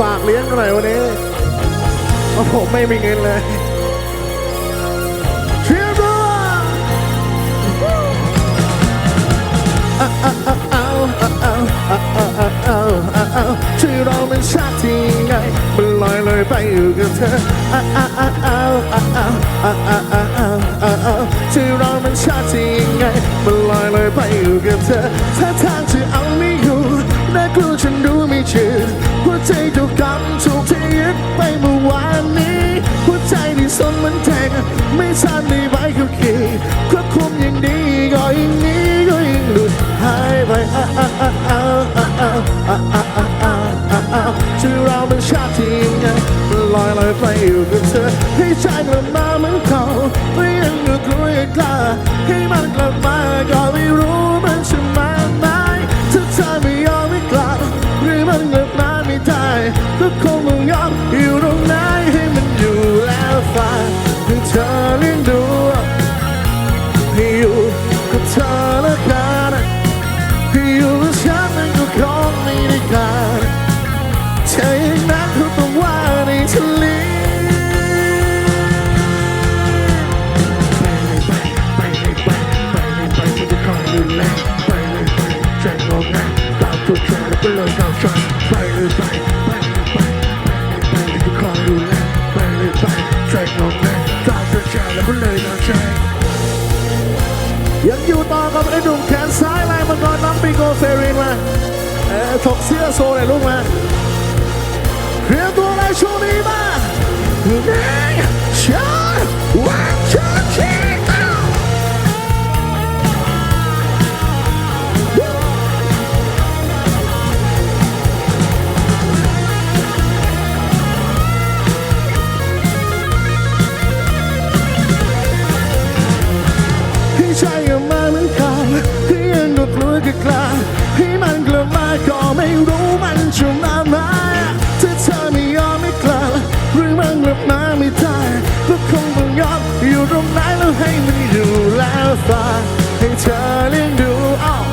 ฝากเลี้ยงหน่อยวันนี้โอ้โหไม่มีเงินเลยเชียร์บอชื่อเรามันชาติไงมันลอยลอยไปอยู่กับเธอชื่อเรามันชาติไงมันลอยลอยไปอยู่กับเธอถ้าทางจะเอาไม่อยู่น่ากลัวฉันรู้ไม่ชื่อ ใจตทุกคำถูกที่ยึดไปเมื่อวานนี้หัวใจนี่สนมันแทงไม่ทราบในใบขับขี่ควบคุมอย่างดีก็ยิ่งนี้ก็ยิ่งหลุดหายไปชื่อเราเป็นชาติที่ยังไลอยลอยไปอยู่กับเธอ ให้ใจยกลับมาเหมือนเขาไม่ยังกลัวกลัวกล้าให้มันกลับมาก็ไม่ เธอละกันให้อยู่กับฉันมันก็คงไม่ได้การใช่อย่างนั้นเขาต้องว่าในทะเลไปเลยไปไปเลยไปไปเลยไปฉันจะคอยดูแลไปเลยไปใจงงงตามทุกใจแล้วก็เลยเข้าใจไปเลยไปไปเลยไป ครับไอ้ดุ่มแขนซ้ายลายมังกรน้ำปีโกเซรินมาเออถกเสื้อโซ่เลยลูกมาเคลียร์ตัวในช่วงนี้มา รงไหนแล้วให้มันอยู่แล้วฟ้าให้เธอเลี้ยงดูอ้าว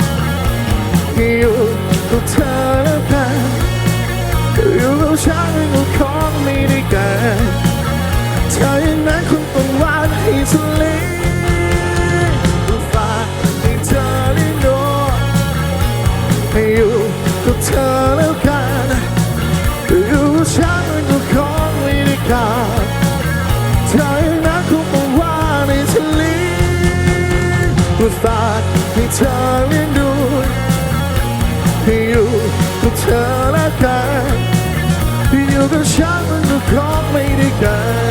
ให้อยู่กับเธอแล้วกันอยู่กับฉันก็คงไม่ได้กันเธออย่างนั้นคงต้องวางให้ทะเลฝากให้เธอได้รู้ให้อยู่กับเธอแล้วกันอยู่กับฉันมันก็คงไม่ได้กา ให้เธอเลี้ยงดูให้อยู่กับเธอและกันอยู่กับฉันมันก็คงไม่ได้กัน